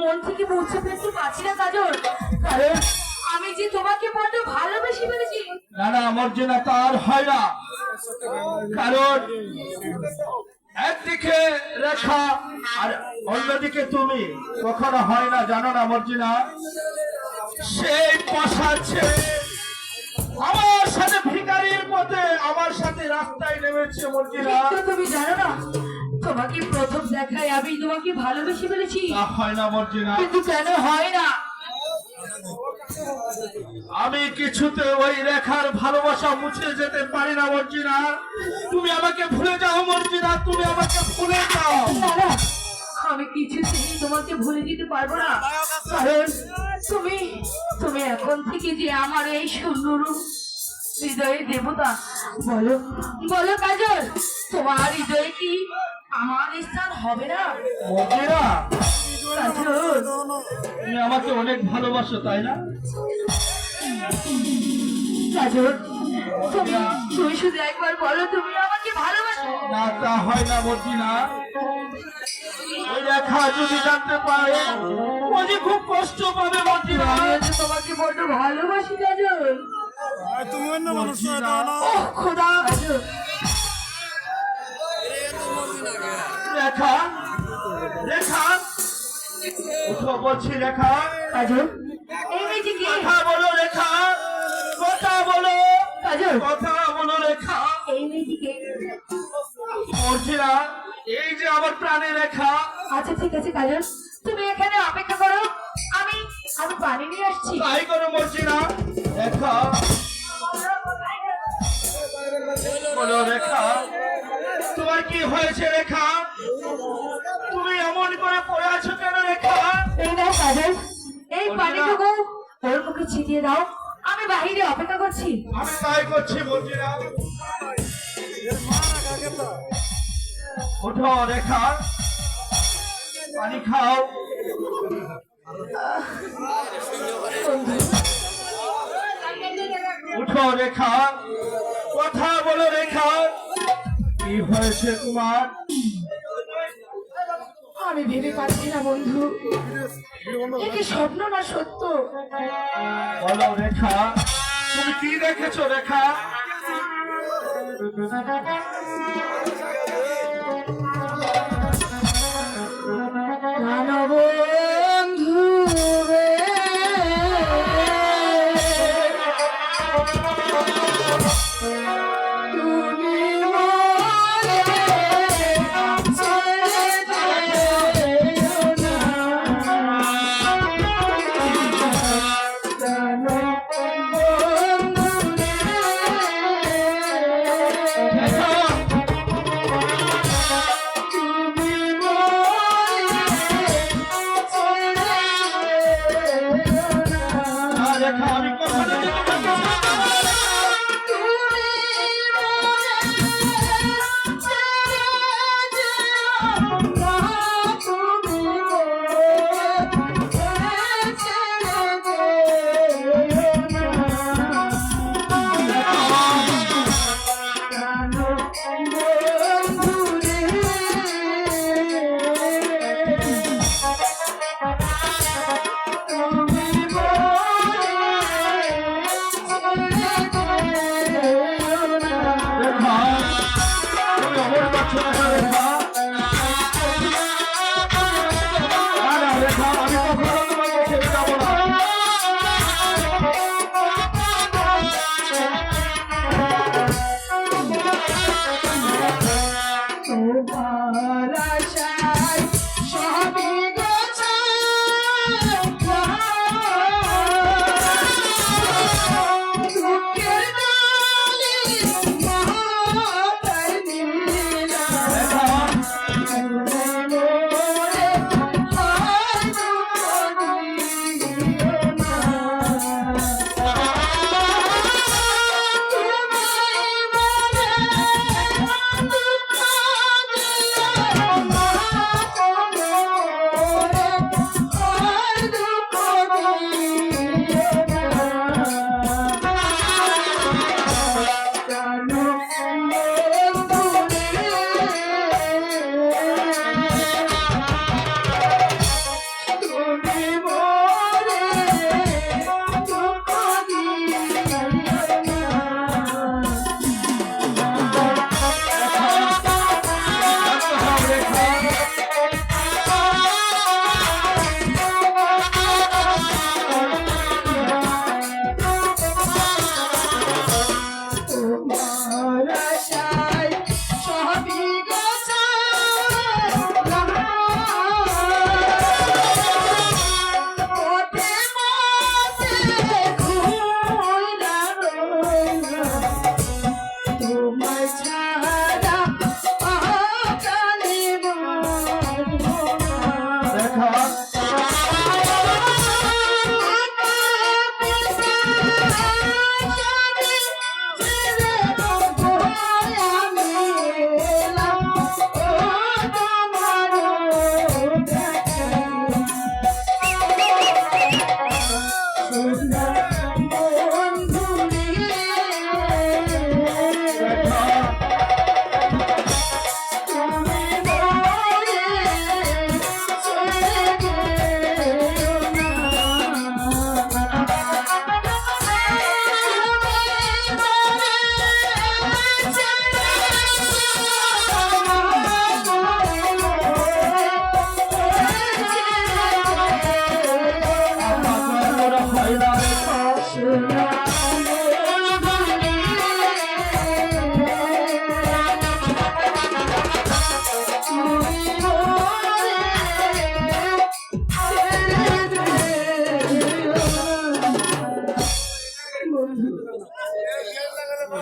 মন থেকে মুছে ফেলতে পারছি না কাজল। কারণ আমি যে তোমাকে বড্ড ভালোবেসে ফেলেছি। না না মর্জিনা তার হয় না। কারণ একদিকে রেখা আর অন্যদিকে তুমি। কখনো হয় না, জানো না, মর্জিনা? সেই পশাচ্ছে আমার সাথে মতে আমার সাথে রাস্তায় নেমেছে মর্জিনা তুমি জানো না তোমাকে প্রথম দেখায় আমি তোমাকে ভালোবেসে ফেলেছি। হয় না মর্জিনা কিন্তু কেন হয় না? আমি কিছুতে ওই রেখার ভালোবাসা মুছে যেতে পারি না মর্জিনা তুমি আমাকে ভুলে যাও মর্জিনা তুমি আমাকে ভুলে যাও। আমি কিছুতেই তোমাকে ভুলে দিতে পারব না। কারণ তুমি তুমি এখন থেকে যে আমার এই সুন্দর হৃদয়ের দেবতা। বলো বলো কাজল তোমার হৃদয়ে কি আমার স্থান হবে না? তুমি আমাকে অনেক ভালোবাসো তাই না? কাজল তুমি তুমি শুধু একবার বলো তুমি আমাকে ভালোবাসো। না তা হয় না মর্জিনা ওই রেখা যদি জানতে পারে ও যে খুব কষ্ট পাবে মর্জিনা আমি তোমাকে বড্ড ভালোবাসি কাজল। তুমি অন্য মানুষ খোদা। রেখা রেখা। উঠো বলছি রেখা। কাজল। এই কথা বলো রেখা। কথা বলো। কাজল। কথা বলো রেখা। এই এই যে আমার প্রাণে রেখা। আচ্ছা ঠিক আছে কাজল। তুমি এখানে অপেক্ষা করো। আমি আমি পানি নিয়ে আসছি। তাই করো মর্জিনা রেখা। বলো রেখা। তোমার কি হয়েছে রেখা? তুমি এমন করে পড়ে আছো কেন রেখা? এই নাও কাজল। এই পানিটুকু ওর মুখে ছিটিয়ে দাও। আমি বাহিরে অপেক্ষা করছি। আমি তাই করছি মর্জিনা ওঠো রেখা। পানি খাও। উঠো রেখা। কথা বলে রেখা। কি হয়েছে তোমার আমি ভেবে পাচ্ছি না বন্ধু। একে স্বপ্ন না সত্য? বলো রেখা তুমি কি দেখেছ রেখা?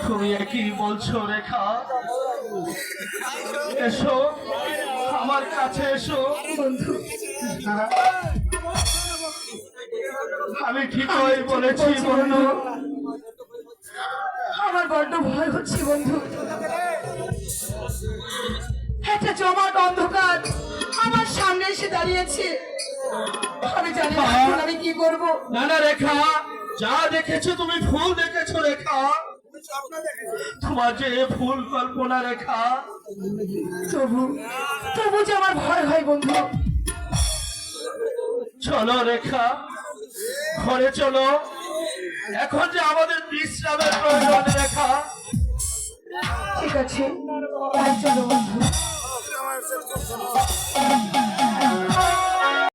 তুমি কি বলছো রেখা। এসো আমার কাছে এসো। বন্ধু আমি ঠিকই বলেছি বন্ধু। আমার বড্ড ভয় হচ্ছে বন্ধু। একটা জমাট অন্ধকার আমার সামনে এসে দাঁড়িয়েছে। আমি জানি না আমি কি করব। না না রেখা যা দেখেছ তুমি ফুল দেখেছ রেখা। তোমার যে ফুল কল্পনা রেখা। তবু তবু যে আমার ভয় হয় বন্ধু। চলো রেখা ঘরে চলো। এখন যে আমাদের বিশ্রামের প্রয়োজন রেখা। ঠিক আছে চলো বন্ধু।